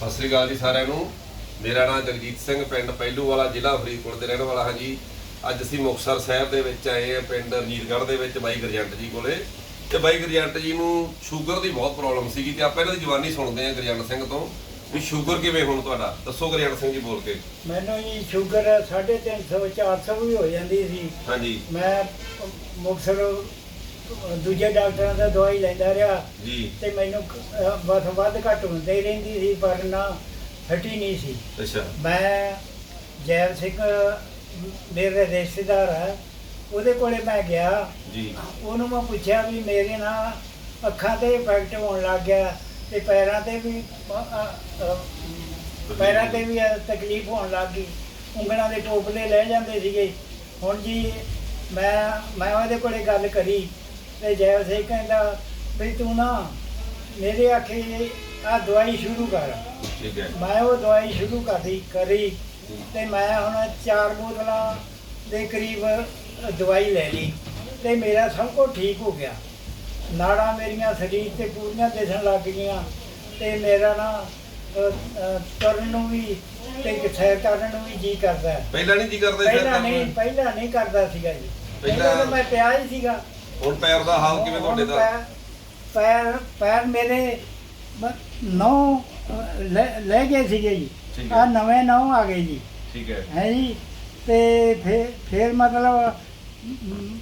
ਸਤਿ ਸ੍ਰੀ ਅਕਾਲ ਜੀ ਸਾਰਿਆਂ ਨੂੰ। ਮੇਰਾ ਨਾਮ ਜਗਜੀਤ ਸਿੰਘ ਪਿੰਡ ਪਹਿਲੂਵਾਲਾ ਜ਼ਿਲ੍ਹਾ ਫਰੀਦਕੋਟ ਦੇ ਰਹਿਣ ਵਾਲਾ ਹਾਂ ਜੀ। ਅੱਜ ਅਸੀਂ ਮੁਕਤਸਰ ਸਾਹਿਬ ਦੇ ਵਿੱਚ ਆਏ ਆ ਪਿੰਡ ਨੀਰਗੜ੍ਹ ਦੇ ਵਿੱਚ ਬਾਈ ਗਰਜੰਟ ਜੀ ਕੋਲੇ। ਤੇ ਬਾਈ ਗਰਜੰਟ ਜੀ ਨੂੰ ਸ਼ੂਗਰ ਦੀ ਬਹੁਤ ਪ੍ਰੋਬਲਮ ਸੀਗੀ ਤੇ ਆਪਾਂ ਇਹਨਾਂ ਦੀ ਜਵਾਨੀ ਸੁਣਦੇ ਆ ਗਰਜੰਟ ਸਿੰਘ ਤੋਂ। ਵੀ ਸ਼ੂਗਰ ਕਿਵੇਂ ਹੁਣ ਤੁਹਾਡਾ? ਦੱਸੋ ਗਰਜੰਟ ਸਿੰਘ ਜੀ ਬੋਲ ਕੇ। ਮੈਨੂੰ ਜੀ ਸ਼ੂਗਰ 350 400 ਵੀ ਹੋ ਜਾਂਦੀ ਸੀ। ਹਾਂਜੀ। ਮੈਂ ਮੁਕਸਰ ਦੂਜੇ ਡਾਕਟਰਾਂ ਦਾ ਦਵਾਈ ਲੈਂਦਾ ਰਿਹਾ ਜੀ। ਤੇ ਮੈਨੂੰ ਬਸ ਵੱਧ ਘੱਟ ਹੁੰਦੇ ਹੀ ਰਹਿੰਦੀ ਸੀ ਪਰ ਨਾ ਹਟੀ ਨਹੀਂ ਸੀ। ਅੱਛਾ। ਮੈਂ ਜੈਲ ਸਿੰਘ ਮੇਰੇ ਰਿਸ਼ਤੇਦਾਰ ਹੈ ਉਹਦੇ ਕੋਲੇ ਮੈਂ ਗਿਆ। ਜੀ। ਉਹਨੂੰ ਮੈਂ ਪੁੱਛਿਆ ਵੀ ਮੇਰੇ ਨਾ ਅੱਖਾਂ ਤੇ ਇਫੈਕਟ ਹੋਣ ਲੱਗ ਗਿਆ ਤੇ ਪੈਰਾਂ ਤੇ ਵੀ ਪੈਰਾਂ ਤੇ ਵੀ ਤਕਲੀਫ ਹੋਣ ਲੱਗ ਗਈ। ਉਂਗਲਾਂ ਦੇ ਟੋਪਲੇ ਲੈ ਜਾਂਦੇ ਸੀਗੇ। ਹੁਣ ਜੀ ਮੈਂ ਮੈਂ ਉਹਦੇ ਕੋਲੇ ਗੱਲ ਕਰੀ। ਤੇ ਜੈਲ ਸਿੰਘ ਕਹਿੰਦਾ ਵੀ ਤੂੰ ਨਾ ਮੇਰੇ ਆਖੇ ਆ ਦਵਾਈ ਸ਼ੁਰੂ ਕਰ। ਠੀਕ ਹੈ। ਮੈਂ ਉਹ ਦਵਾਈ ਸ਼ੁਰੂ ਕਰਦੀ ਕਰੀ ਤੇ ਮੈਂ ਹੁਣ ਚਾਰ ਬੋਤਲਾਂ ਦੇ ਕਰੀਬ ਦਵਾਈ ਲੈ ਲਈ ਤੇ ਮੇਰਾ ਸਭ ਕੁਝ ਠੀਕ ਹੋ ਗਿਆ। ਨਾੜਾਂ ਮੇਰੀਆਂ ਸਰੀਰ ਤੇ ਪੂਰੀਆਂ ਦਿਸਣ ਲੱਗ ਗਈਆਂ ਤੇ ਮੇਰਾ ਨਾ ਤੁਰਨ ਨੂੰ ਵੀ ਤੇ ਸੈਰ ਕਰਨ ਨੂੰ ਵੀ ਜੀ ਕਰਦਾ। ਪਹਿਲਾਂ ਨਹੀਂ ਜੀ ਕਰਦੇ ਪਹਿਲਾਂ ਨਹੀਂ ਪਹਿਲਾਂ ਨਹੀਂ ਕਰਦਾ ਸੀਗਾ ਜੀ। ਪਹਿਲਾਂ- ਮੈਂ ਪਿਆ ਹੀ ਸੀਗਾ ਹੁਣ ਪੈਰ ਦਾ ਹਾਲ ਕਿਵੇਂ ਤੁਹਾਡੇ ਦਾ? ਪੈਰ- ਪੈਰ ਮੇਰੇ ਨੌ ਲੈ ਗਏ ਸੀਗੇ ਜੀ। ਆ ਨਵੇਂ ਨੌ ਆ ਗਏ ਜੀ। ਠੀਕ ਹੈ। ਹੈ ਜੀ? ਤੇ ਫਿਰ ਫਿਰ ਮਤਲਬ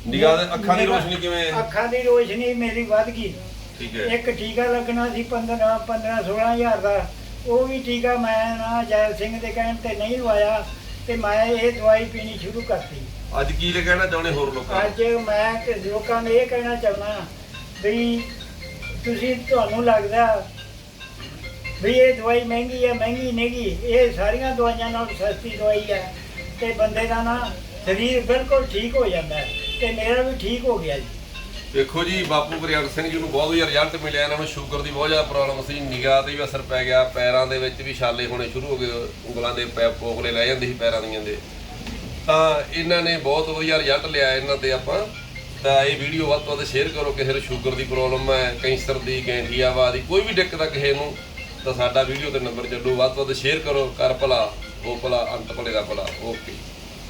ਨਿਗਾਹ ਅੱਖਾਂ ਦੀ ਰੋਸ਼ਨੀ ਕਿਵੇਂ? ਅੱਖਾਂ ਦੀ ਰੋਸ਼ਨੀ ਮੇਰੀ ਵੱਧ ਗਈ। ਠੀਕ ਹੈ। ਇੱਕ ਟੀਕਾ ਲੱਗਣਾ ਸੀ 15 15 16000 ਦਾ। ਉਹ ਵੀ ਟੀਕਾ ਮੈਂ ਨਾ ਜੈਲ ਸਿੰਘ ਦੇ ਕਹਿਣ ਤੇ ਨਹੀਂ ਲਵਾਇਆ। ਤੇ ਮੈਂ ਇਹ ਦਵਾਈ ਪੀਣੀ ਸ਼ੁਰੂ ਕਰਤੀ। ਅੱਜ ਕੀ ਲੈ ਕਹਿਣਾ ਚਾਹੁੰਦੇ ਹੋਰ ਲੋਕਾਂ ਨੂੰ? ਅੱਜ ਮੈਂ ਕਿ ਲੋਕਾਂ ਨੂੰ ਇਹ ਕਹਿਣਾ ਚਾਹੁੰਦਾ ਵੀ ਤੁਸੀਂ ਤੁਹਾਨੂੰ ਲੱਗਦਾ ਵੀ ਇਹ ਦਵਾਈ ਮਹਿੰਗੀ ਹੈ ਮਹਿੰਗੀ ਨਹੀਂਗੀ ਇਹ ਸਾਰੀਆਂ ਦਵਾਈਆਂ ਨਾਲ ਸਸਤੀ ਦਵਾਈ ਹੈ ਤੇ ਬੰਦੇ ਦਾ ਨਾ ਸਰੀਰ ਬਿਲਕੁਲ ਠੀਕ ਹੋ ਜਾਂਦਾ ਹੈ ਤੇ ਮੇਰਾ ਵੀ ਠੀਕ ਹੋ ਗਿਆ ਜੀ। ਦੇਖੋ ਜੀ, ਬਾਪੂ ਗੁਰਿਆਨ ਸਿੰਘ ਜੀ ਨੂੰ ਬਹੁਤ ਵਧੀਆ ਰਿਜ਼ਲਟ ਮਿਲਿਆ। ਇਹਨਾਂ ਨੂੰ ਸ਼ੂਗਰ ਦੀ ਬਹੁਤ ਜ਼ਿਆਦਾ ਪ੍ਰੋਬਲਮ ਸੀ। ਨਿਗਾਹ ਤੇ ਵੀ ਅਸਰ ਪੈ ਗਿਆ। ਪੈਰਾਂ ਦੇ ਵਿੱਚ ਵੀ ਛਾਲੇ ਹੋਣੇ ਸ਼ੁਰੂ ਹੋ ਗਏ। ਉਂਗਲਾਂ ਦੇ ਪੈ ਪੋਖਲੇ ਰਹਿ ਜਾਂਦੇ ਸੀ ਪੈਰਾਂ ਦੀਆਂ ਦੇ। ਤਾਂ ਇਹਨਾਂ ਨੇ ਬਹੁਤ ਵਧੀਆ ਰਿਜ਼ਲਟ ਲਿਆ ਇਹਨਾਂ ਤੇ ਆਪਾਂ। ਤਾਂ ਇਹ ਵੀਡੀਓ ਵੱਧ ਤੋਂ ਵੱਧ ਸ਼ੇਅਰ ਕਰੋ। ਕਿਸੇ ਨੂੰ ਸ਼ੂਗਰ ਦੀ ਪ੍ਰੋਬਲਮ ਹੈ, ਕੈਂਸਰ ਦੀ ਗੈਂਠੀਆਵਾ ਦੀ, ਕੋਈ ਵੀ ਦਿੱਕਤ ਆ ਕਿਸੇ ਨੂੰ, ਤਾਂ ਸਾਡਾ ਵੀਡੀਓ ਤੇ ਨੰਬਰ ਚੱਲੋ। ਵੱਧ ਤੋਂ ਵੱਧ ਸ਼ੇਅਰ ਕਰੋ। ਕਰ ਭਲਾ ਉਹ ਭਲਾ, ਅੰਤ ਭਲੇ ਦਾ ਭਲਾ। ਓਕੇ